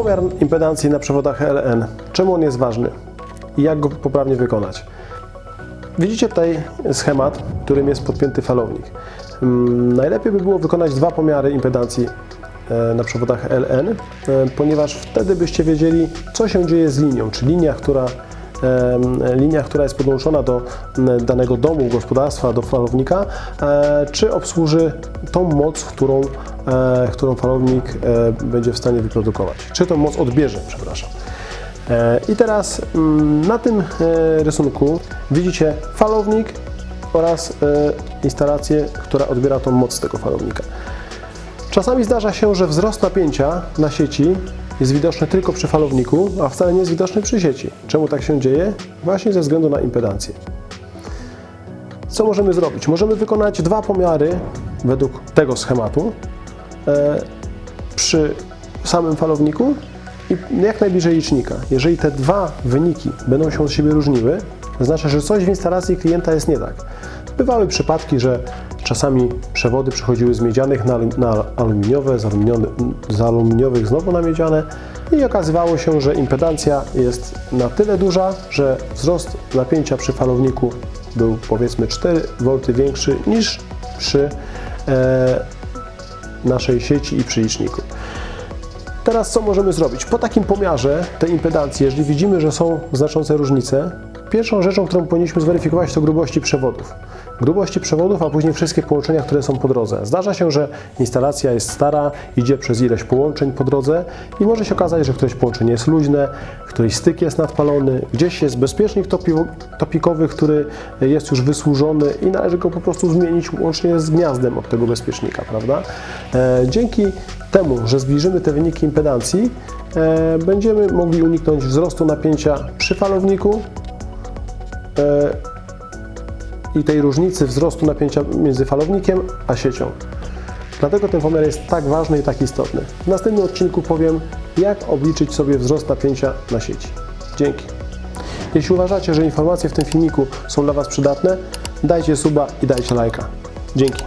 Pomiar impedancji na przewodach LN. Czemu on jest ważny i jak go poprawnie wykonać? Widzicie tutaj schemat, którym jest podpięty falownik. Mm, Najlepiej by było wykonać dwa pomiary impedancji e, na przewodach LN, e, ponieważ wtedy byście wiedzieli, co się dzieje z linią, czy linia, która, linia, która jest podłączona do danego domu, gospodarstwa, do falownika, e, czy obsłuży tą moc, którą, e, którą falownik e, będzie w stanie wyprodukować, czy tą moc odbierze, przepraszam. E, I teraz na tym e, rysunku widzicie falownik oraz e, instalację, która odbiera tą moc z tego falownika. Czasami zdarza się, że wzrost napięcia na sieci jest widoczny tylko przy falowniku, a wcale nie jest widoczny przy sieci. Czemu tak się dzieje? Właśnie ze względu na impedancję. Co możemy zrobić? Możemy wykonać dwa pomiary według tego schematu e, przy samym falowniku i jak najbliżej licznika. Jeżeli te dwa wyniki będą się od siebie różniły, to znaczy, że coś w instalacji klienta jest nie tak. Bywały przypadki, że czasami przewody przechodziły z miedzianych na, na aluminiowe, z, z aluminiowych znowu na miedziane i okazywało się, że impedancja jest na tyle duża, że wzrost napięcia przy falowniku był powiedzmy 4 V większy niż przy e, naszej sieci i przy liczniku. Teraz co możemy zrobić? Po takim pomiarze tej impedancji, jeżeli widzimy, że są znaczące różnice, pierwszą rzeczą, którą powinniśmy zweryfikować, to grubości przewodów. Grubości przewodów, a później wszystkie połączenia, które są po drodze. Zdarza się, że instalacja jest stara, idzie przez ileś połączeń po drodze i może się okazać, że któreś połączenie jest luźne, któryś styk jest nadpalony, gdzieś jest bezpiecznik topi- topikowy, który jest już wysłużony i należy go po prostu zmienić łącznie z gniazdem od tego bezpiecznika, prawda? E, dzięki temu, że zbliżymy te wyniki impedancji, e, będziemy mogli uniknąć wzrostu napięcia przy falowniku i tej różnicy wzrostu napięcia między falownikiem a siecią. Dlatego ten pomiar jest tak ważny i tak istotny. W następnym odcinku powiem, jak obliczyć sobie wzrost napięcia na sieci. Dzięki. Jeśli uważacie, że informacje w tym filmiku są dla Was przydatne, dajcie suba i dajcie lajka. Dzięki.